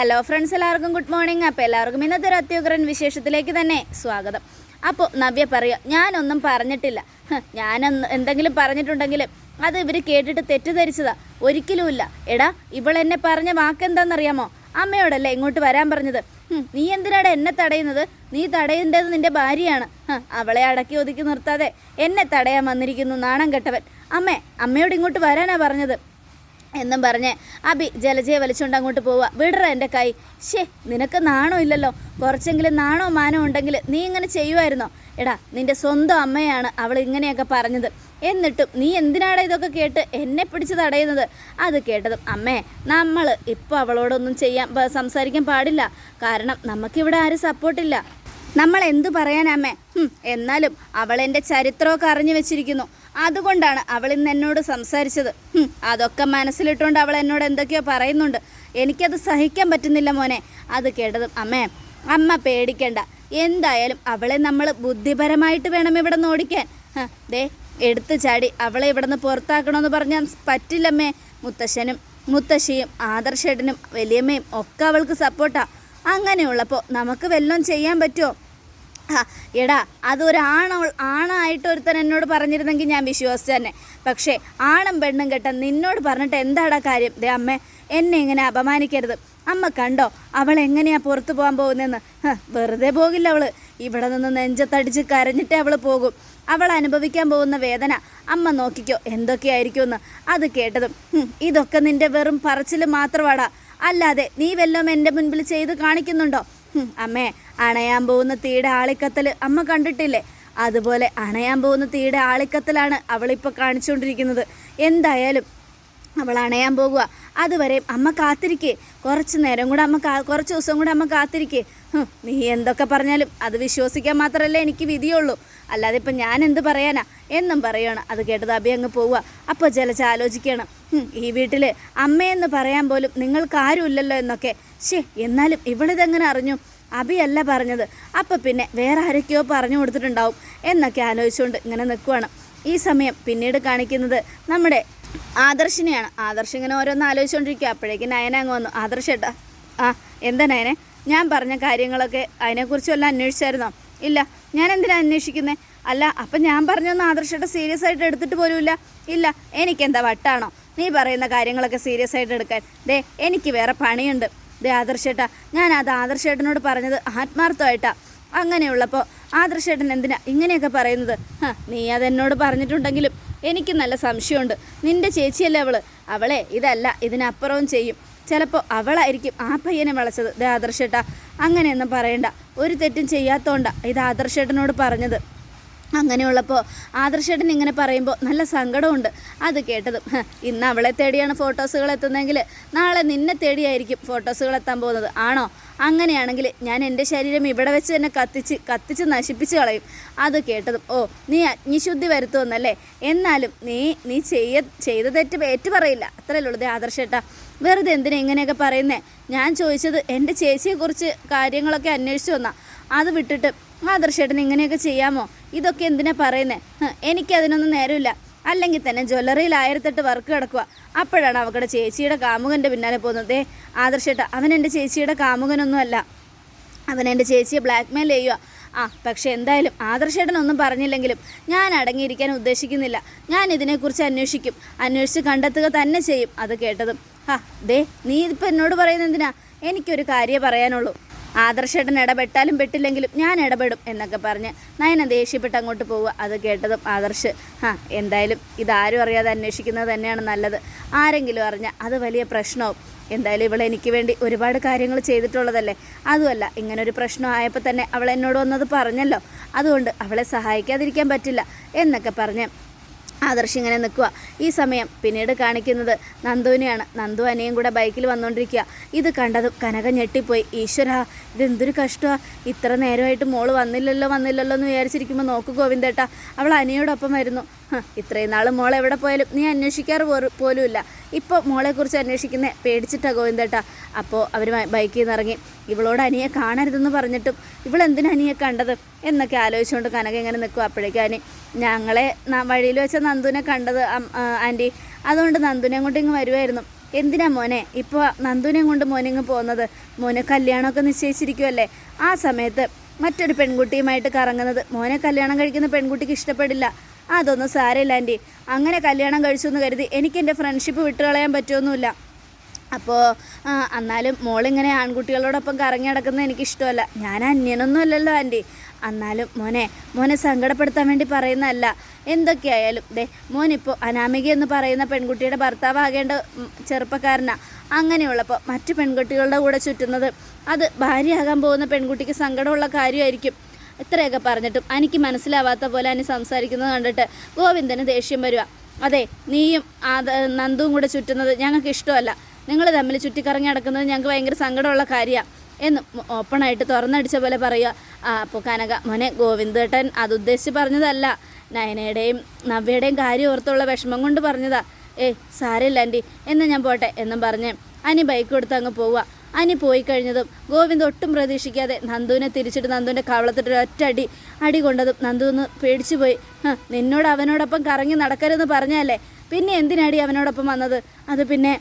Hello friends എല്ലാവർക്കും good morning അപ്പോൾ എല്ലാവർക്കും ഇന്നത്തെ ഒരു അത്യുഗ്രൻ വിശേഷത്തിലേക്ക് തന്നെ സ്വാഗതം. അപ്പോൾ നവ്യ പറയുക ഞാനൊന്നും പറഞ്ഞിട്ടില്ല. ഞാനൊന്ന് എന്തെങ്കിലും പറഞ്ഞിട്ടുണ്ടെങ്കിലും അത് ഇവർ കേട്ടിട്ട് തെറ്റിദ്ധരിച്ചതാ. ഒരിക്കലുമില്ല. എടാ ഇവൾ എന്നെ പറഞ്ഞ വാക്കെന്താണെന്നറിയാമോ അമ്മയോടല്ലേ ഇങ്ങോട്ട് വരാൻ പറഞ്ഞത്? നീ എന്തിനാടാ എന്നെ തടയുന്നത്? നീ തടയേണ്ടത് നിന്റെ ഭാര്യയാണ്. അവളെ അടക്കി ഒതുക്കി നിർത്താതെ എന്നെ തടയാൻ വന്നിരിക്കുന്നു നാണം കെട്ടവൻ. അമ്മേ അമ്മയോട് ഇങ്ങോട്ട് വരാനാ പറഞ്ഞത്? എന്നും പറഞ്ഞ് അബി ജലജയെ വലിച്ചുകൊണ്ട് അങ്ങോട്ട് പോവുക വിടറ എന്റെ കൈ. ഷേ നിനക്ക് നാണോ ഇല്ലല്ലോ? കുറച്ചെങ്കിലും നാണോ മാനോ ഉണ്ടെങ്കിൽ നീ ഇങ്ങനെ ചെയ്യുമായിരുന്നോ എടാ നിന്റെ സ്വന്തം അമ്മയാണ് അവൾ ഇങ്ങനെയൊക്കെ പറഞ്ഞത്. എന്നിട്ടും നീ എന്തിനാണ് ഇതൊക്കെ കേട്ട് എന്നെ പിടിച്ച് തടയുന്നത്? അത് കേട്ടതും അമ്മേ നമ്മൾ ഇപ്പോൾ അവളോടൊന്നും ചെയ്യാൻ സംസാരിക്കാൻ പാടില്ല. കാരണം നമുക്കിവിടെ ആരും സപ്പോർട്ടില്ല നമ്മൾ എന്തു പറയാനമ്മേ എന്നാലും അവൾ എന്റെ ചരിത്രമൊക്കെ അറിഞ്ഞു വെച്ചിരിക്കുന്നു. അതുകൊണ്ടാണ് അവൾ ഇന്ന് എന്നോട് സംസാരിച്ചത്. അതൊക്കെ മനസ്സിലിട്ടുകൊണ്ട് അവൾ എന്നോട് എന്തൊക്കെയോ പറയുന്നുണ്ട്. എനിക്കത് സഹിക്കാൻ പറ്റുന്നില്ല മോനെ. അത് കേട്ടതും അമ്മേ അമ്മ പേടിക്കണ്ട. എന്തായാലും അവളെ നമ്മൾ ബുദ്ധിപരമായിട്ട് വേണം ഇവിടെ ഓടിക്കാൻ. ദേ എടുത്തു ചാടി അവളെ ഇവിടെ നിന്ന് പുറത്താക്കണമെന്ന് പറഞ്ഞാൽ പറ്റില്ലമ്മേ. മുത്തശ്ശനും മുത്തശ്ശിയും ആദർശേട്ടനും വലിയമ്മയും ഒക്കെ അവൾക്ക് സപ്പോർട്ടാണ് അങ്ങനെയുള്ളപ്പോൾ നമുക്ക് വല്ലതും ചെയ്യാൻ പറ്റുമോ എടാ അതൊരാണ ആണായിട്ട് ഒരുത്തൻ എന്നോട് പറഞ്ഞിരുന്നെങ്കിൽ ഞാൻ വിശ്വസിച്ചു തന്നെ. പക്ഷേ ആണും പെണ്ണും കെട്ട നിന്നോട് പറഞ്ഞിട്ട് എന്താടാ കാര്യം? ദേ അമ്മ എന്നെ ഇങ്ങനെ അപമാനിക്കരുത്. അമ്മ കണ്ടോ അവൾ എങ്ങനെയാ പുറത്തു പോകാൻ പോകുന്നതെന്ന്? വെറുതെ പോകില്ല അവൾ. ഇവിടെ നിന്ന് നെഞ്ചത്തടിച്ച് കരഞ്ഞിട്ടേ അവൾ പോകും. അവൾ അനുഭവിക്കാൻ പോകുന്ന വേദന അമ്മ നോക്കിക്കോ എന്തൊക്കെയായിരിക്കുമെന്ന്. അത് കേട്ടതും "ഹും, ഇതൊക്കെ നിന്റെ വെറും പറച്ചിൽ മാത്രമാടാ അല്ലാതെ നീ വല്ലതും എന്റെ മുൻപിൽ ചെയ്ത് കാണിക്കുന്നുണ്ടോ? അമ്മേ അണയാൻ പോകുന്ന തീയുടെ ആളിക്കത്തൽ അമ്മ കണ്ടിട്ടില്ലേ? അതുപോലെ അണയാൻ പോകുന്ന തീയുടെ ആളിക്കത്തലാണ് അവളിപ്പോൾ കാണിച്ചുകൊണ്ടിരിക്കുന്നത്. എന്തായാലും അവൾ അണയാൻ പോകുക അതുവരെ അമ്മ കാത്തിരിക്കേ. കുറച്ച് നേരം കൂടെ അമ്മ കുറച്ച് ദിവസം കൂടെ അമ്മ കാത്തിരിക്കേ. നീ എന്തൊക്കെ പറഞ്ഞാലും അത് വിശ്വസിക്കാൻ മാത്രമല്ലേ എനിക്ക് വിധിയുള്ളൂ. അല്ലാതെ ഇപ്പം ഞാൻ എന്ത് പറയാനാ? എന്നും പറയണം. അത് കേട്ടത് അഭി അങ്ങ് പോവുക അപ്പോൾ ജലജ ആലോചിക്കണം ഈ വീട്ടിൽ അമ്മയെന്ന് പറയാൻ പോലും നിങ്ങൾക്ക് ആരുമില്ലല്ലോ എന്നൊക്കെ. ശേ എന്നാലും ഇവളിതെങ്ങനെ അറിഞ്ഞു? അഭിയല്ല പറഞ്ഞത്. അപ്പം പിന്നെ വേറെ ആരൊക്കെയോ പറഞ്ഞു കൊടുത്തിട്ടുണ്ടാവും എന്നൊക്കെ ആലോചിച്ചുകൊണ്ട് ഇങ്ങനെ നിൽക്കുവാണ്. ഈ സമയം പിന്നീട് കാണിക്കുന്നത് നമ്മുടെ ആദർശിനെയാണ്. ആദർശ് ഇങ്ങനെ ഓരോന്ന് ആലോചിച്ചുകൊണ്ടിരിക്കുക അപ്പോഴേക്കും നയന അങ്ങ് വന്നു. ആദർശേട്ടാ ആ എന്താ നയനെ? ഞാൻ പറഞ്ഞ കാര്യങ്ങളൊക്കെ അതിനെക്കുറിച്ച് വല്ല അന്വേഷിച്ചായിരുന്നോ? ഇല്ല. ഞാൻ എന്തിനാ അന്വേഷിക്കുന്നത് അല്ല അപ്പം ഞാൻ പറഞ്ഞൊന്നും ആദർശയുടെ സീരിയസ് ആയിട്ട് എടുത്തിട്ട് പോലുമില്ല. ഇല്ല എനിക്കെന്താ വട്ടാണോ? നീ പറയുന്ന കാര്യങ്ങളൊക്കെ സീരിയസ് ആയിട്ട് എടുക്കാൻ. ദേ എനിക്ക് വേറെ പണിയുണ്ട്. ദേ ആദർശേട്ടാ ഞാൻ അത് ആദർശേട്ടനോട് പറഞ്ഞത് ആത്മാർത്ഥമായിട്ടാ. അങ്ങനെയുള്ളപ്പോൾ ആദർശേട്ടൻ എന്തിനാ ഇങ്ങനെയൊക്കെ പറയുന്നത്? നീ അതെന്നോട് പറഞ്ഞിട്ടുണ്ടെങ്കിലും എനിക്ക് നല്ല സംശയമുണ്ട്. നിന്റെ ചേച്ചിയല്ലേ അവൾ? അവളെ ഇതല്ല ഇതിനപ്പുറവും ചെയ്യും. ചിലപ്പോൾ അവളായിരിക്കും ആ പയ്യനെ വളച്ചത്. ദേ ആദർശേട്ടാ അങ്ങനെയൊന്നും പറയണ്ട. ഒരു തെറ്റും ചെയ്യാത്തോണ്ടാ. ഇത് ആദർശേട്ടനോട് പറഞ്ഞത്. അങ്ങനെയുള്ളപ്പോൾ ആദർശേട്ടൻ ഇങ്ങനെ പറയുമ്പോൾ നല്ല സങ്കടമുണ്ട്. അത് കേട്ടതും. "ഹ, ഇന്ന് അവളെ തേടിയാണ് ഫോട്ടോസുകൾ എത്തുന്നതെങ്കിൽ നാളെ നിന്നെ തേടിയായിരിക്കും ഫോട്ടോസുകൾ എത്താൻ പോകുന്നത്. ആണോ? അങ്ങനെയാണെങ്കിൽ ഞാൻ എന്റെ ശരീരം ഇവിടെ വെച്ച് തന്നെ കത്തിച്ച് കത്തിച്ച് നശിപ്പിച്ച് കളയും. അത് കേട്ടതും. ഓ നീ അഗ്നിശുദ്ധി വരുത്തുമെന്നല്ലേ? എന്നാലും നീ നീ ചെയ്യ ചെയ്ത തെറ്റ് ഏറ്റു പറയില്ല. അത്രയല്ലേ ഉള്ളത് ആദർശേട്ടാ. വെറുതെ എന്തിനാ ഇങ്ങനെയൊക്കെ പറയുന്നേ? ഞാൻ ചോദിച്ചത് എന്റെ ചേച്ചിയെക്കുറിച്ച് കാര്യങ്ങളൊക്കെ അന്വേഷിച്ചു വന്നാൽ അത് വിട്ടിട്ട് ആദർശേട്ടൻ ഇങ്ങനെയൊക്കെ ചെയ്യാമോ? ഇതൊക്കെ എന്തിനാ പറയുന്നേ? ഹ്, എനിക്കതിനൊന്നും നേരമില്ല. അല്ലെങ്കിൽ തന്നെ ജ്വല്ലറിയിൽ ആയിരത്തെട്ട് വർക്ക് കിടക്കുക അപ്പോഴാണ് അവക്കടെ ചേച്ചിയുടെ കാമുകന്റെ പിന്നാലെ പോകുന്നത്. ഏ ആദർശേട്ട അവൻ എന്റെ ചേച്ചിയുടെ കാമുകനൊന്നും അല്ല അവൻ എന്റെ ചേച്ചിയെ ബ്ലാക്ക് മെയിൽ ചെയ്യുക ആ പക്ഷേ എന്തായാലും ആദർശേട്ടനൊന്നും പറഞ്ഞില്ലെങ്കിലും ഞാൻ അടങ്ങിയിരിക്കാൻ ഉദ്ദേശിക്കുന്നില്ല. ഞാൻ ഇതിനെക്കുറിച്ച് അന്വേഷിക്കും. അന്വേഷിച്ച് കണ്ടെത്തുക തന്നെ ചെയ്യും. അത് കേട്ടതും. ഹാ ദേ നീ ഇപ്പം എന്നോട് പറയുന്നത് എന്തിനാ? എനിക്കൊരു കാര്യമേ പറയാനുള്ളൂ. ആദർശേട്ടൻ ഇടപെട്ടാലും പെട്ടില്ലെങ്കിലും ഞാൻ ഇടപെടും എന്നൊക്കെ പറഞ്ഞ് നയന ദേഷ്യപ്പെട്ട് അങ്ങോട്ട് പോവുക. അത് കേട്ടതും ആദർശ് ആ എന്തായാലും ഇതാരും അറിയാതെ അന്വേഷിക്കുന്നത് തന്നെയാണ് നല്ലത്. ആരെങ്കിലും അറിഞ്ഞാൽ അത് വലിയ പ്രശ്നവും. എന്തായാലും ഇവൾ എനിക്ക് വേണ്ടി ഒരുപാട് കാര്യങ്ങൾ ചെയ്തിട്ടുള്ളതല്ലേ? അതുമല്ല ഇങ്ങനൊരു പ്രശ്നം ആയപ്പോൾ തന്നെ അവളെന്നോട് വന്നത് പറഞ്ഞല്ലോ. അതുകൊണ്ട് അവളെ സഹായിക്കാതിരിക്കാൻ പറ്റില്ല എന്നൊക്കെ പറഞ്ഞ് ആദർശ് ഇങ്ങനെ നിൽക്കുക. ഈ സമയം പിന്നീട് കാണിക്കുന്നത് നന്ദുവിനെയാണ്. നന്ദു അനിയും കൂടെ ബൈക്കിൽ വന്നുകൊണ്ടിരിക്കുക ഇത് കണ്ടതും കനക ഞെട്ടിപ്പോയി. ഈശ്വര ഇതെന്തൊരു കഷ്ടമാണ് ഇത്ര നേരമായിട്ട് മോൾ വന്നില്ലല്ലോ വന്നില്ലല്ലോ എന്ന് വിചാരിച്ചിരിക്കുമ്പോൾ നോക്കൂ ഗോവിന്ദേട്ടാ. അവൾ അനിയോടൊപ്പം വരുന്നു. ഇത്രയും നാൾ മോൾ എവിടെ പോയാലും നീ അന്വേഷിക്കാറ് പോലും പോലുമില്ല. ഇപ്പോൾ മോളെക്കുറിച്ച് അന്വേഷിക്കുന്നേ പേടിച്ചിട്ടാ ഗോവിന്ദേട്ടാ. അപ്പോൾ അവർ ബൈക്കിൽ നിന്ന് ഇറങ്ങി ഇവളോട് അനിയെ കാണരുതെന്ന് പറഞ്ഞിട്ടും ഇവളെന്തിനാ അനിയെ കണ്ടത്? എന്നൊക്കെ ആലോചിച്ചുകൊണ്ട് കനക ഇങ്ങനെ നിൽക്കും അപ്പോഴേക്കും അനി ഞങ്ങളെ വഴിയിൽ വെച്ച നന്ദുവിനെ കണ്ടത് ആന്റി അതുകൊണ്ട് നന്ദുവിനെ അങ്ങോട്ട് ഇങ്ങ് വരുമായിരുന്നു എന്തിനാ മോനെ? ഇപ്പോൾ നന്ദുവിനെയും കൊണ്ട് മോനിങ്ങ് പോകുന്നത് മോനെ കല്യാണമൊക്കെ നിശ്ചയിച്ചിരിക്കുമല്ലേ ആ സമയത്ത് മറ്റൊരു പെൺകുട്ടിയുമായിട്ട് കറങ്ങുന്നത്. മോനെ കല്യാണം കഴിക്കുന്ന പെൺകുട്ടിക്ക് ഇഷ്ടപ്പെടില്ല. അതൊന്നും സാരമില്ല ആന്റി അങ്ങനെ കല്യാണം കഴിച്ചു എന്ന് കരുതി എനിക്ക് എന്റെ ഫ്രണ്ട്ഷിപ്പ് വിട്ടുകളയാൻ പറ്റുമൊന്നുമില്ല അപ്പോൾ എന്നാലും മോളിങ്ങനെ ആൺകുട്ടികളോടൊപ്പം കറങ്ങി നടക്കുന്നത് എനിക്കിഷ്ടമല്ല. ഞാൻ അന്യനൊന്നും അല്ലല്ലോ ആന്റി. എന്നാലും മോനെ മോനെ സങ്കടപ്പെടുത്താൻ വേണ്ടി പറയുന്നതല്ല. എന്തൊക്കെയായാലും ദേ മോനിപ്പോൾ അനാമിക എന്ന് പറയുന്ന പെൺകുട്ടിയുടെ ഭർത്താവാകേണ്ട ചെറുപ്പക്കാരനാണ് ചെറുപ്പക്കാരനാ. അങ്ങനെയുള്ളപ്പോൾ മറ്റു പെൺകുട്ടികളുടെ കൂടെ ചുറ്റുന്നത് അത് ഭാര്യയാകാൻ പോകുന്ന പെൺകുട്ടിക്ക് സങ്കടമുള്ള കാര്യമായിരിക്കും. ഇത്രയൊക്കെ പറഞ്ഞിട്ടും എനിക്ക് മനസ്സിലാവാത്ത പോലെ അനി സംസാരിക്കുന്നത് കണ്ടിട്ട് ഗോവിന്ദന് ദേഷ്യം വരിക അതെ നീയും അത് നന്ദുവും കൂടെ ചുറ്റുന്നത് ഞങ്ങൾക്ക് ഇഷ്ടമല്ല നിങ്ങൾ തമ്മിൽ ചുറ്റിക്കറങ്ങി നടക്കുന്നത് ഞങ്ങൾക്ക് ഭയങ്കര സങ്കടമുള്ള കാര്യമാണ് എന്ന് ഓപ്പണായിട്ട് തുറന്നടിച്ച പോലെ പറയുക. അപ്പോൾ കനക മോനെ ഗോവിന്ദേട്ടൻ അത് ഉദ്ദേശിച്ച് പറഞ്ഞതല്ല. നയനയുടെയും നവ്യയുടെയും കാര്യം ഓർത്തുള്ള വിഷമം കൊണ്ട് പറഞ്ഞതാ. ഏയ് സാരമില്ല ആന്റി എന്ന് ഞാൻ പോട്ടെ എന്നും പറഞ്ഞ് അനി ബൈക്ക് കൊടുത്ത് അങ്ങ് പോവുക. അനി പോയി കഴിഞ്ഞതും ഗോവിന്ദ് ഒട്ടും പ്രതീക്ഷിക്കാതെ നന്ദുവിനെ തിരിച്ചിട്ട് നന്ദുവിന്റെ കവളത്തിട്ട് ഒറ്റ അടി അടി കൊണ്ടതും നന്ദു ഒന്ന് പേടിച്ചു പോയി. "ഹ, നിന്നോട് അവനോടൊപ്പം കറങ്ങി നടക്കരുതെന്ന് പറഞ്ഞല്ലേ പിന്നെ എന്തിനാടി അവനോടൊപ്പം വന്നത്? അത് പിന്നെ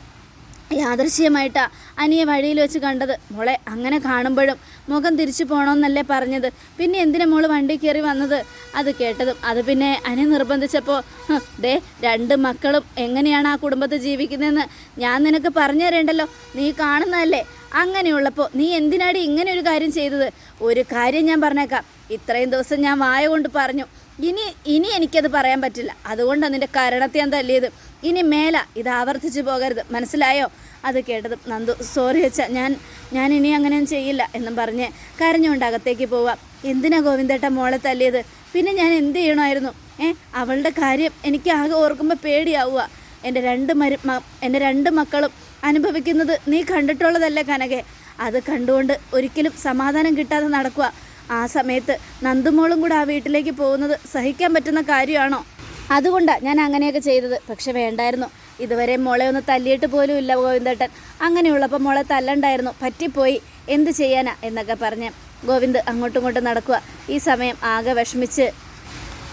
യാദൃശ്യമായിട്ടാ അനിയെ വഴിയിൽ വെച്ച് കണ്ടത്. മോളെ അങ്ങനെ കാണുമ്പോഴും മുഖം തിരിച്ചു പോകണമെന്നല്ലേ പറഞ്ഞത്? പിന്നെ എന്തിനാ മോൾ വണ്ടി കയറി വന്നത്? അത് കേട്ടതും അത് പിന്നെ അനി നിർബന്ധിച്ചപ്പോൾ "ഹ്, ദേ രണ്ട് മക്കളും എങ്ങനെയാണ് ആ കുടുംബത്തിൽ ജീവിക്കുന്നതെന്ന് ഞാൻ നിനക്ക് പറഞ്ഞു തരേണ്ടല്ലോ. നീ കാണുന്നതല്ലേ? അങ്ങനെയുള്ളപ്പോൾ നീ എന്തിനാടി ഇങ്ങനെ ഒരു കാര്യം ചെയ്തത്? ഒരു കാര്യം ഞാൻ പറഞ്ഞേക്കാം. ഇത്രയും ദിവസം ഞാൻ വായ കൊണ്ട് പറഞ്ഞു. ഇനി ഇനി എനിക്കത് പറയാൻ പറ്റില്ല. അതുകൊണ്ടാണ് നിന്റെ കരണത്തെ ഞാൻ തല്ലിയത്. ഇനി മേല ഇത് ആവർത്തിച്ചു പോകരുത്. മനസ്സിലായോ? അത് കേട്ടതും നന്ദു സോറി വെച്ച ഞാൻ ഞാൻ ഇനി അങ്ങനെ ചെയ്യില്ല എന്നും പറഞ്ഞ് കരഞ്ഞുകൊണ്ട് അകത്തേക്ക് പോവാം എന്തിനാ ഗോവിന്ദേട്ട മോളെ തല്ലിയത്? പിന്നെ ഞാൻ എന്ത് ചെയ്യണമായിരുന്നു? ഏ അവളുടെ കാര്യം എനിക്ക് ആകെ ഓർക്കുമ്പോൾ പേടിയാവുക. എന്റെ രണ്ട് മരു എന്റെ രണ്ട് മക്കളും അനുഭവിക്കുന്നത് നീ കണ്ടിട്ടുള്ളതല്ലേ കനകെ? അത് കണ്ടുകൊണ്ട് ഒരിക്കലും സമാധാനം കിട്ടാതെ നടക്കുക. ആ സമയത്ത് നന്ദുമോളും കൂടെ ആ വീട്ടിലേക്ക് പോകുന്നത് സഹിക്കാൻ പറ്റുന്ന കാര്യമാണോ? അതുകൊണ്ടാണ് ഞാൻ അങ്ങനെയൊക്കെ ചെയ്തത്. പക്ഷെ വേണ്ടായിരുന്നു. ഇതുവരെ മോളെ ഒന്ന് തല്ലിയിട്ട് പോലും ഇല്ല ഗോവിന്ദേട്ടൻ. അങ്ങനെയുള്ളപ്പോൾ മുള തല്ലണ്ടായിരുന്നു. പറ്റിപ്പോയി. എന്ത് ചെയ്യാനാ എന്നൊക്കെ പറഞ്ഞ് ഗോവിന്ദ് അങ്ങോട്ടും ഇങ്ങോട്ടും നടക്കുക ഈ സമയം ആകെ വിഷമിച്ച്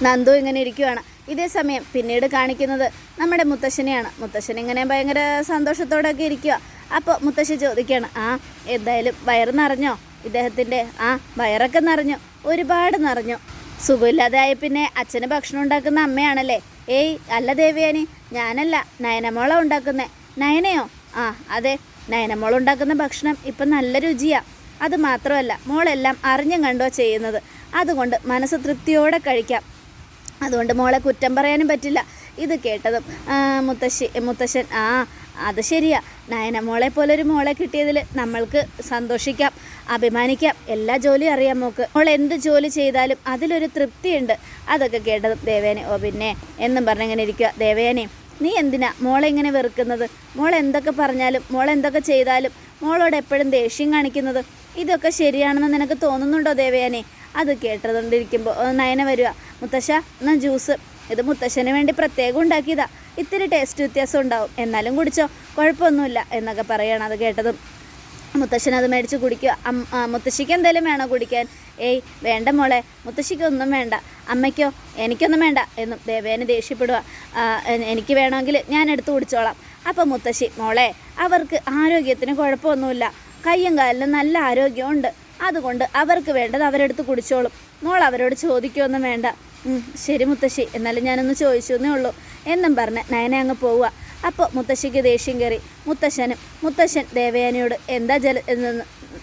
നന്ദു ഇങ്ങനെ ഇരിക്കുവാണ്. ഇതേ സമയം പിന്നീട് കാണിക്കുന്നത് നമ്മുടെ മുത്തശ്ശനെയാണ്. മുത്തശ്ശൻ ഇങ്ങനെ ഭയങ്കര സന്തോഷത്തോടെ ഒക്കെ ഇരിക്കുക അപ്പോൾ മുത്തശ്ശി ചോദിക്കുകയാണ് ആ എന്തായാലും വയറ് നിറഞ്ഞോ? ഇദ്ദേഹത്തിന്റെ ആ വയറൊക്കെ നിറഞ്ഞു. ഒരുപാട് നിറഞ്ഞു. സുഖമില്ലാതായ പിന്നെ അച്ഛന് ഭക്ഷണം ഉണ്ടാക്കുന്ന അമ്മയാണല്ലേ? ഏയ് അല്ല ദേവിയാനി ഞാനല്ല നയനമോള ഉണ്ടാക്കുന്നേ. നയനയോ? ആ അതെ നയനമോൾ ഉണ്ടാക്കുന്ന ഭക്ഷണം ഇപ്പം നല്ല രുചിയാണ് അത് മാത്രമല്ല മോളെല്ലാം അറിഞ്ഞും കണ്ടോ ചെയ്യുന്നത്. അതുകൊണ്ട് മനസ്സ് തൃപ്തിയോടെ കഴിക്കാം. അതുകൊണ്ട് മോളെ കുറ്റം പറയാനും പറ്റില്ല. ഇത് കേട്ടതും മുത്തശ്ശി മുത്തശ്ശൻ ആ അത് ശരിയാ. നയന മോളെ പോലൊരു മോളെ കിട്ടിയതിൽ നമ്മൾക്ക് സന്തോഷിക്കാം അഭിമാനിക്കാം എല്ലാ ജോലിയും അറിയാം മോക്ക്. മോൾ എന്ത് ജോലി ചെയ്താലും അതിലൊരു തൃപ്തിയുണ്ട്. അതൊക്കെ കേട്ടത് ദേവേനെ ഓ പിന്നെ എന്നും പറഞ്ഞിങ്ങനെ ഇരിക്കുക ദേവേനെ നീ എന്തിനാ മോളെ ഇങ്ങനെ വെറുക്കുന്നത്? മോൾ എന്തൊക്കെ പറഞ്ഞാലും മോൾ എന്തൊക്കെ ചെയ്താലും മോളോട് എപ്പോഴും ദേഷ്യം കാണിക്കുന്നത്? ഇതൊക്കെ ശരിയാണെന്ന് നിനക്ക് തോന്നുന്നുണ്ടോ ദേവയാനെ അത് കേട്ടതുകൊണ്ടിരിക്കുമ്പോൾ നയന വരിക മുത്തശ്ശ എന്നാൽ ജ്യൂസ്? ഇത് മുത്തശ്ശന് വേണ്ടി പ്രത്യേകം ഉണ്ടാക്കിയതാ. ഇത്തിരി ടേസ്റ്റ് വ്യത്യാസം ഉണ്ടാവും. എന്നാലും കുടിച്ചോ. കുഴപ്പമൊന്നുമില്ല എന്നൊക്കെ പറയണം അത് കേട്ടതും. മുത്തശ്ശൻ അത് മേടിച്ച് കുടിക്കുക. മുത്തശ്ശിക്ക് എന്തെങ്കിലും വേണോ കുടിക്കാൻ. ഏയ് വേണ്ട മോളെ. മുത്തശ്ശിക്കൊന്നും വേണ്ട. അമ്മയ്ക്കോ? എനിക്കൊന്നും വേണ്ട എന്നും ദേവേനെ ദേഷ്യപ്പെടുക എനിക്ക് വേണമെങ്കിൽ ഞാൻ എടുത്ത് കുടിച്ചോളാം. അപ്പോൾ മുത്തശ്ശി മോളെ അവർക്ക് ആരോഗ്യത്തിന് കുഴപ്പമൊന്നുമില്ല. കയ്യും കാലിനും നല്ല ആരോഗ്യമുണ്ട്. അതുകൊണ്ട് അവർക്ക് വേണ്ടത് അവരെടുത്ത് കുടിച്ചോളും. മോൾ അവരോട് ചോദിക്കുമൊന്നും വേണ്ട. ശരി മുത്തശ്ശി എന്നാലും ഞാനൊന്ന് ചോദിച്ചു എന്നേ ഉള്ളൂ. എന്നും പറഞ്ഞ് നയന അങ്ങ് പോവുക. അപ്പോൾ മുത്തശ്ശിക്ക് ദേഷ്യം കയറി മുത്തശ്ശനും മുത്തശ്ശൻ ദേവയാനിയോട് എന്താ ജല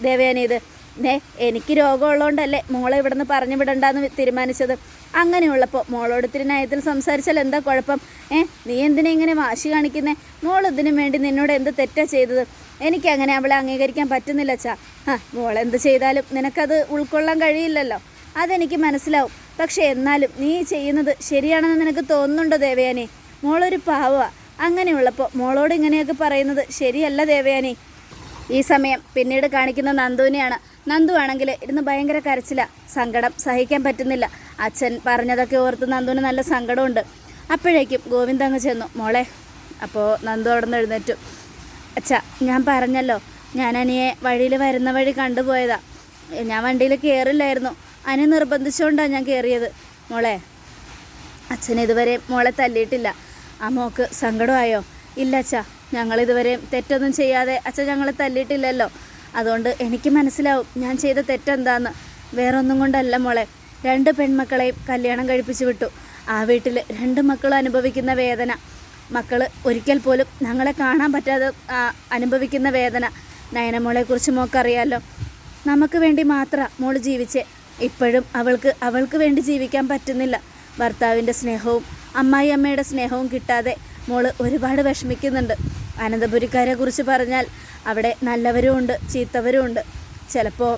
ദേവയാനി ഇത്? ദേ എനിക്ക് രോഗമുള്ളതുകൊണ്ടല്ലേ മോളെ ഇവിടുന്ന് പറഞ്ഞു വിടണ്ടെന്ന് തീരുമാനിച്ചത്. അങ്ങനെയുള്ളപ്പോൾ മോളോട് ഇത്തിരി നയത്തിൽ സംസാരിച്ചാൽ എന്താ കുഴപ്പം? ഏ നീ എന്തിനാ ഇങ്ങനെ വാശി കാണിക്കുന്നേ? മോൾ ഇതിനു വേണ്ടി നിന്നോട് എന്ത് തെറ്റാ ചെയ്തത്? എനിക്കങ്ങനെ അവളെ അംഗീകരിക്കാൻ പറ്റുന്നില്ല അച്ഛാ. ആ മോളെന്ത് ചെയ്താലും നിനക്കത് ഉൾക്കൊള്ളാൻ കഴിയില്ലല്ലോ. അതെനിക്ക് മനസ്സിലാവും. പക്ഷെ എന്നാലും നീ ചെയ്യുന്നത് ശരിയാണെന്ന് നിനക്ക് തോന്നുന്നുണ്ടോ ദേവയാനി? മോളൊരു പാവ അങ്ങനെയുള്ളപ്പോൾ മോളോട് ഇങ്ങനെയൊക്കെ പറയുന്നത് ശരിയല്ല ദേവയാനി. ഈ സമയം പിന്നീട് കാണിക്കുന്ന നന്ദുവിനെയാണ്. നന്ദു ആണെങ്കിൽ ഇരുന്ന് ഭയങ്കര കരച്ചില. സങ്കടം സഹിക്കാൻ പറ്റുന്നില്ല. അച്ഛൻ പറഞ്ഞതൊക്കെ ഓർത്ത് നന്ദുവിന് നല്ല സങ്കടമുണ്ട്. അപ്പോഴേക്കും ഗോവിന്ദ് അങ്ങ് ചെന്നു. മോളെ അപ്പോൾ നന്ദു അവിടെ നിന്ന് എഴുന്നേറ്റു. അച്ഛാ ഞാൻ പറഞ്ഞല്ലോ. ഞാൻ വഴിയിൽ വരുന്ന വഴി കണ്ടുപോയതാ. ഞാൻ വണ്ടിയിൽ കയറില്ലായിരുന്നു. അനി നിർബന്ധിച്ചുകൊണ്ടാണ് ഞാൻ കയറിയത് മോളെ അച്ഛൻ ഇതുവരെ മോളെ തല്ലിയിട്ടില്ല. ആ മോക്ക് സങ്കടമായോ? ഇല്ല അച്ഛാ ഞങ്ങളിതുവരെ തെറ്റൊന്നും ചെയ്യാതെ അച്ഛൻ ഞങ്ങളെ തല്ലിയിട്ടില്ലല്ലോ. അതുകൊണ്ട് എനിക്ക് മനസ്സിലാവും ഞാൻ ചെയ്ത തെറ്റെന്താന്ന്. വേറൊന്നും കൊണ്ടല്ല മോളെ രണ്ട് പെൺമക്കളെയും കല്യാണം കഴിപ്പിച്ചു വിട്ടു. ആ വീട്ടിൽ രണ്ട് മക്കളും അനുഭവിക്കുന്ന വേദന. മക്കൾ ഒരിക്കൽ പോലും ഞങ്ങളെ കാണാൻ പറ്റാതെ അനുഭവിക്കുന്ന വേദന. നയനമോളെക്കുറിച്ച് മോക്കറിയാലോ. നമുക്ക് വേണ്ടി മാത്രം മോൾ ജീവിച്ചേ. ഇപ്പോഴും അവൾക്ക് അവൾക്ക് വേണ്ടി ജീവിക്കാൻ പറ്റുന്നില്ല. ഭർത്താവിന്റെ സ്നേഹവും അമ്മായി അമ്മയുടെ സ്നേഹവും കിട്ടാതെ മോൾ ഒരുപാട് വിഷമിക്കുന്നുണ്ട്. അനന്തപുരിക്കാരെ കുറിച്ച് പറഞ്ഞാൽ അവിടെ നല്ലവരും ഉണ്ട് ചീത്തവരും ഉണ്ട്. ചിലപ്പോൾ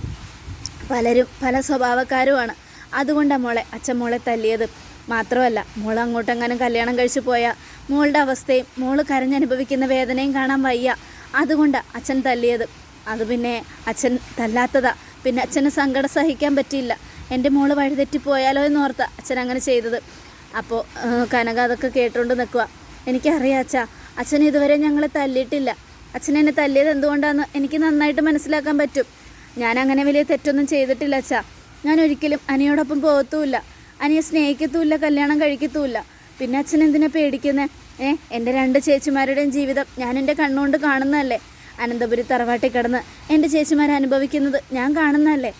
പലരും പല സ്വഭാവക്കാരുമാണ്. അതുകൊണ്ടാണ് മോളെ അച്ഛൻ മോളെ തല്ലിയത്. മാത്രമല്ല മോൾ അങ്ങോട്ടെങ്ങാനും കല്യാണം കഴിച്ചു പോയാൽ മോളുടെ അവസ്ഥയും മോൾ കരഞ്ഞനുഭവിക്കുന്ന വേദനയും കാണാൻ വയ്യ. അതുകൊണ്ടാണ് അച്ഛൻ തല്ലിയത്. അത് പിന്നെ അച്ഛൻ തല്ലാത്തതാ. പിന്നെ അച്ഛന് സങ്കടം സഹിക്കാൻ പറ്റിയില്ല. എന്റെ മോൾ വഴിതെറ്റിപ്പോയാലോ എന്ന് ഓർത്ത അച്ഛൻ അങ്ങനെ ചെയ്തത്. അപ്പോൾ കനക അതൊക്കെ കേട്ടുകൊണ്ട് നിൽക്കുക എനിക്കറിയാം അച്ഛാ അച്ഛൻ ഇതുവരെ ഞങ്ങളെ തല്ലിയിട്ടില്ല. അച്ഛൻ എന്നെ തല്ലിയത് എന്തുകൊണ്ടാണെന്ന് എനിക്ക് നന്നായിട്ട് മനസ്സിലാക്കാൻ പറ്റും. ഞാൻ അങ്ങനെ വലിയ തെറ്റൊന്നും ചെയ്തിട്ടില്ല അച്ഛാ. ഞാൻ ഒരിക്കലും അനിയോടൊപ്പം പോകത്തുമില്ല. അനിയെ സ്നേഹിക്കത്തുമില്ല കല്യാണം കഴിക്കത്തുമില്ല. പിന്നെ അച്ഛൻ എന്തിനാ പേടിക്കുന്നത് ഏ എന്റെ രണ്ട് ചേച്ചിമാരുടെയും ജീവിതം ഞാൻ എന്റെ കണ്ണുകൊണ്ട് കാണുന്നതല്ലേ? അനന്തപുരി തറവാട്ടിൽ കിടന്ന് എന്റെ ചേച്ചിമാർ അനുഭവിക്കുന്നത് ഞാൻ കാണുന്നതല്ലേ?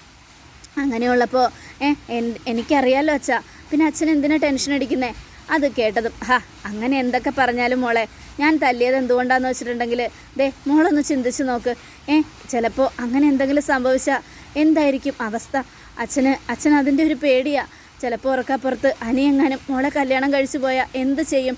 അങ്ങനെയുള്ളപ്പോൾ ഏ എനിക്കറിയാലോ അച്ഛാ പിന്നെ അച്ഛൻ എന്തിനാ ടെൻഷൻ അടിക്കുന്നേ? അത് കേട്ടതും ഹാ അങ്ങനെ എന്തൊക്കെ പറഞ്ഞാലും മോളെ ഞാൻ തല്ലിയത് എന്തുകൊണ്ടാന്ന് വെച്ചിട്ടുണ്ടെങ്കിൽ ദേ മോളൊന്ന് ചിന്തിച്ച് നോക്ക്. ഏ ചിലപ്പോൾ അങ്ങനെ എന്തെങ്കിലും സംഭവിച്ചാൽ എന്തായിരിക്കും അവസ്ഥ? അച്ഛന് അച്ഛൻ അതിന്റെ ഒരു പേടിയാ. ചിലപ്പോൾ ഉറക്കപ്പുറത്ത് അനിയെങ്ങാനും മോളെ കല്യാണം കഴിച്ചു പോയാൽ എന്ത് ചെയ്യും?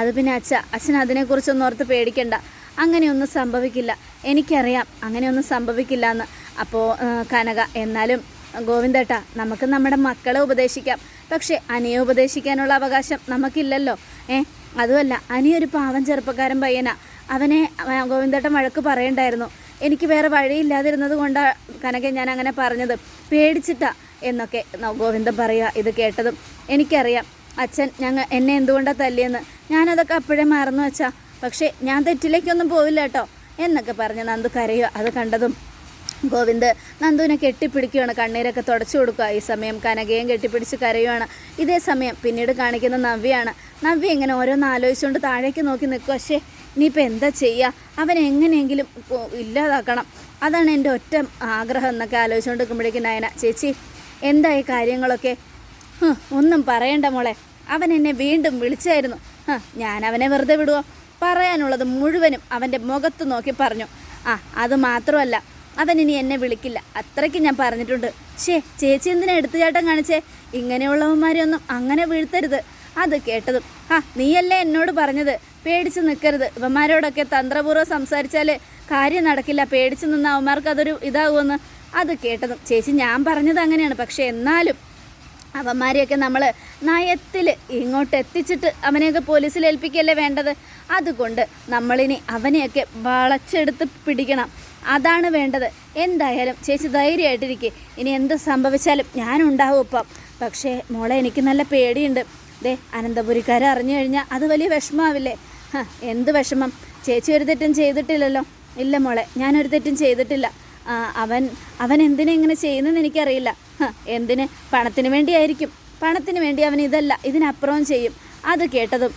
അത് പിന്നെ അച്ഛ അച്ഛൻ അതിനെക്കുറിച്ചൊന്നും ഓർത്ത് പേടിക്കണ്ട. അങ്ങനെയൊന്നും സംഭവിക്കില്ല. എനിക്കറിയാം അങ്ങനെയൊന്നും സംഭവിക്കില്ല എന്ന് അപ്പോൾ കനക എന്നാലും ഗോവിന്ദേട്ട നമുക്ക് നമ്മുടെ മക്കളെ ഉപദേശിക്കാം. പക്ഷേ അനിയെ ഉപദേശിക്കാനുള്ള അവകാശം നമുക്കില്ലല്ലോ. ഏ അതുമല്ല അനിയൊരു പാവം ചെറുപ്പക്കാരൻ പയ്യനാ. അവനെ ഗോവിന്ദേട്ടൻ വഴക്ക് പറയണ്ടായിരുന്നു. എനിക്ക് വേറെ വഴിയില്ലാതിരുന്നത് കൊണ്ടാണ് കനക ഞാൻ അങ്ങനെ പറഞ്ഞത്. പേടിച്ചിട്ടാ എന്നൊക്കെ ഗോവിന്ദൻ പറയുക ഇത് കേട്ടതും എനിക്കറിയാം. അച്ഛൻ ഞങ്ങൾ എന്നെ എന്തുകൊണ്ടാണ് തല്ലിയെന്ന്? ഞാനതൊക്കെ അപ്പോഴേ മറന്നു വെച്ചാ പക്ഷേ ഞാൻ തെറ്റിലേക്കൊന്നും പോവില്ല കേട്ടോ. എന്നൊക്കെ പറഞ്ഞ് നന്ദു കരയുക. അത് കണ്ടതും ഗോവിന്ദ് നന്ദുവിനെ കെട്ടിപ്പിടിക്കുകയാണ്. കണ്ണീരൊക്കെ തുടച്ചു കൊടുക്കുക. ഈ സമയം കനകയും കെട്ടിപ്പിടിച്ച് കരയുവാണ്. ഇതേ സമയം പിന്നീട് കാണിക്കുന്ന നവ്യാണ്. നവ്യ ഇങ്ങനെ ഓരോന്ന് ആലോചിച്ചുകൊണ്ട് താഴേക്ക് നോക്കി നിൽക്കുക. പക്ഷേ ഇനിയിപ്പോൾ എന്താ ചെയ്യുക അവൻ എങ്ങനെയെങ്കിലും ഇല്ലാതാക്കണം. അതാണ് എന്റെ ഒറ്റ ആഗ്രഹം എന്നൊക്കെ ആലോചിച്ചുകൊണ്ട് നിൽക്കുമ്പോഴേക്കും നയന ചേച്ചി ഈ കാര്യങ്ങളൊക്കെ? ഒന്നും പറയണ്ട മോളെ. അവൻ എന്നെ വീണ്ടും വിളിച്ചായിരുന്നു. ഞാൻ അവനെ വെറുതെ വിടുവോ. പറയാനുള്ളത് മുഴുവനും അവന്റെ മുഖത്ത് നോക്കി പറഞ്ഞു. ആ അത് മാത്രമല്ല അവൻ ഇനി എന്നെ വിളിക്കില്ല. അത്രയ്ക്ക് ഞാൻ പറഞ്ഞിട്ടുണ്ട്. ഷേ ചേച്ചി എന്തിനാ എടുത്തു എടുത്തുചാട്ടം കാണിച്ചേ? ഇങ്ങനെയുള്ളവന്മാരെ ഒന്നും അങ്ങനെ വീഴ്ത്തരുത്. അത് കേട്ടതും ആ നീയല്ലേ എന്നോട് പറഞ്ഞത്? പേടിച്ച് നിൽക്കരുത് ഇവന്മാരോടൊക്കെ തന്ത്രപൂർവം സംസാരിച്ചാൽ കാര്യം നടക്കില്ല. പേടിച്ച് നിന്ന അവന്മാർക്ക് അതൊരു ഇതാകുമെന്ന്. അത് കേട്ടതും ചേച്ചി ഞാൻ പറഞ്ഞത് അങ്ങനെയാണ്. പക്ഷേ എന്നാലും അവന്മാരെയൊക്കെ നമ്മൾ നയത്തിൽ ഇങ്ങോട്ട് എത്തിച്ചിട്ട് അവനെയൊക്കെ പോലീസിൽ ഏൽപ്പിക്കുകയല്ലേ വേണ്ടത്? അതുകൊണ്ട് നമ്മളിനി അവനെയൊക്കെ വളച്ചെടുത്ത് പിടിക്കണം. അതാണ് വേണ്ടത്. എന്തായാലും ചേച്ചി ധൈര്യമായിട്ടിരിക്കെ. ഇനി എന്ത് സംഭവിച്ചാലും ഞാനുണ്ടാവും ഇപ്പം പക്ഷേ മോളെ എനിക്ക് നല്ല പേടിയുണ്ട്. ദേ അനന്തപുരിക്കാരെ അറിഞ്ഞു കഴിഞ്ഞാൽ അത് വലിയ വിഷമാവില്ലേ? എന്ത് വിഷമം? ചേച്ചി ഒരു തെറ്റും ചെയ്തിട്ടില്ലല്ലോ. ഇല്ല മോളെ ഞാനൊരു തെറ്റും ചെയ്തിട്ടില്ല. അവൻ അവൻ എന്തിനാ ഇങ്ങനെ ചെയ്യുന്നതെന്ന് എനിക്കറിയില്ല. എന്തിന്? പണത്തിന് വേണ്ടിയായിരിക്കും. പണത്തിന് വേണ്ടി അവൻ ഇതല്ല ഇതിനപ്പുറവും ചെയ്യും. അത് കേട്ടതും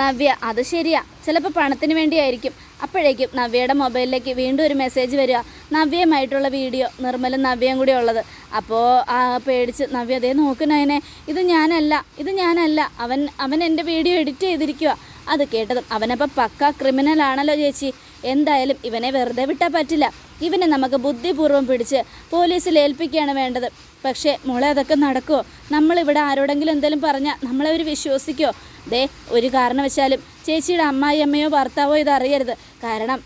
നവ്യ അത് ശരിയാ. ചിലപ്പോൾ പണത്തിന് വേണ്ടിയായിരിക്കും. അപ്പോഴേക്കും നവ്യയുടെ മൊബൈലിലേക്ക് വീണ്ടും ഒരു മെസ്സേജ് വരിക. നവ്യയുമായിട്ടുള്ള വീഡിയോ നിർമ്മലും നവ്യയും കൂടി ഉള്ളത്. അപ്പോൾ ആ പേടിച്ച് നവ്യ അതേ നോക്കുന്നതിനെ ഇത് ഞാനല്ല ഇത് ഞാനല്ല. അവൻ അവൻ എന്റെ വീഡിയോ എഡിറ്റ് ചെയ്തിരിക്കുക അത് കേട്ടതും അവനപ്പോൾ പക്ക ക്രിമിനൽ ആണല്ലോ ചേച്ചി. എന്തായാലും ഇവനെ വെറുതെ വിട്ടാൽ പറ്റില്ല. ഇവനെ നമുക്ക് ബുദ്ധിപൂർവം പിടിച്ച് പോലീസിൽ ഏൽപ്പിക്കുകയാണ് വേണ്ടത്. പക്ഷേ മോളെ അതൊക്കെ നടക്കുമോ നമ്മളിവിടെ ആരോടെങ്കിലും എന്തെങ്കിലും പറഞ്ഞാൽ നമ്മളെ അവർ വിശ്വസിക്കുമോ ദേ ഒരു കാരണവശാലും ചേച്ചിയുടെ അമ്മായി അമ്മയോ ഭർത്താവോ ഇതറിയരുത്. കാരണം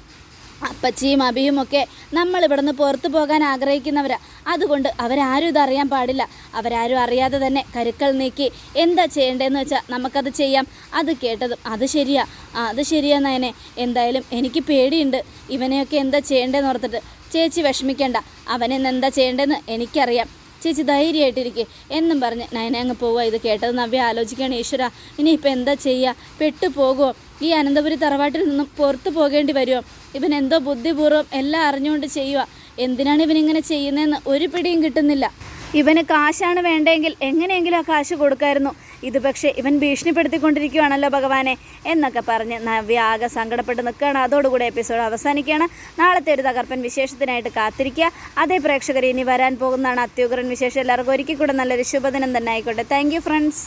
അപ്പച്ചിയും അബിയും ഒക്കെ നമ്മൾ പുറത്തു പോകാൻ ആഗ്രഹിക്കുന്നവരാ. അതുകൊണ്ട് അവരാരും ഇതറിയാൻ പാടില്ല. അവരാരും അറിയാതെ തന്നെ കരുക്കൾ നീക്കി എന്താ ചെയ്യേണ്ടതെന്ന് വെച്ചാൽ നമുക്കത് ചെയ്യാം. അത് കേട്ടതും അത് ശരിയാ. അത് ശരിയാ എന്തായാലും എനിക്ക് പേടിയുണ്ട്. ഇവനെയൊക്കെ എന്താ ചെയ്യേണ്ടതെന്ന് ഓർത്തിട്ട് ചേച്ചി വിഷമിക്കേണ്ട. അവനെന്ന് എന്താ ചെയ്യേണ്ടതെന്ന് എനിക്കറിയാം. ചേച്ചി ധൈര്യമായിട്ടിരിക്കെ. എന്നും പറഞ്ഞ് നയനെ അങ്ങ് പോവുക ഇത് കേട്ടത് നവ്യ ആലോചിക്കുകയാണ്. ഈശ്വര ഇനിയിപ്പോൾ എന്താ ചെയ്യുക പെട്ടുപോകുമോ ഈ അനന്തപുരി തറവാട്ടിൽ നിന്നും പുറത്തു പോകേണ്ടി വരുമോ ഇവൻ എന്തോ ബുദ്ധിപൂർവം എല്ലാം അറിഞ്ഞുകൊണ്ട് ചെയ്യുക എന്തിനാണ് ഇവനിങ്ങനെ ചെയ്യുന്നതെന്ന് ഒരു പിടിയും കിട്ടുന്നില്ല. ഇവന് കാശാണ് വേണ്ടെങ്കിൽ എങ്ങനെയെങ്കിലും ആ കാശ് കൊടുക്കായിരുന്നു. ഇത് പക്ഷേ ഇവൻ ഭീഷണിപ്പെടുത്തിക്കൊണ്ടിരിക്കുകയാണല്ലോ ഭഗവാനെ എന്നൊക്കെ പറഞ്ഞ് നവ്യ ആകെ സങ്കടപ്പെട്ട് നിൽക്കുകയാണ്. അതോടുകൂടി എപ്പിസോഡ് അവസാനിക്കുകയാണ്. നാളത്തെ ഒരു തകർപ്പൻ വിശേഷത്തിനായിട്ട് കാത്തിരിക്കുക. അതേ പ്രേക്ഷകർ ഇനി വരാൻ പോകുന്നതാണ് അത്യുഗ്രൻ വിശേഷം. എല്ലാവർക്കും ഒരിക്കൽ കൂടെ നല്ലൊരു ശുഭദിനം തന്നെ ആയിക്കോട്ടെ. Thank friends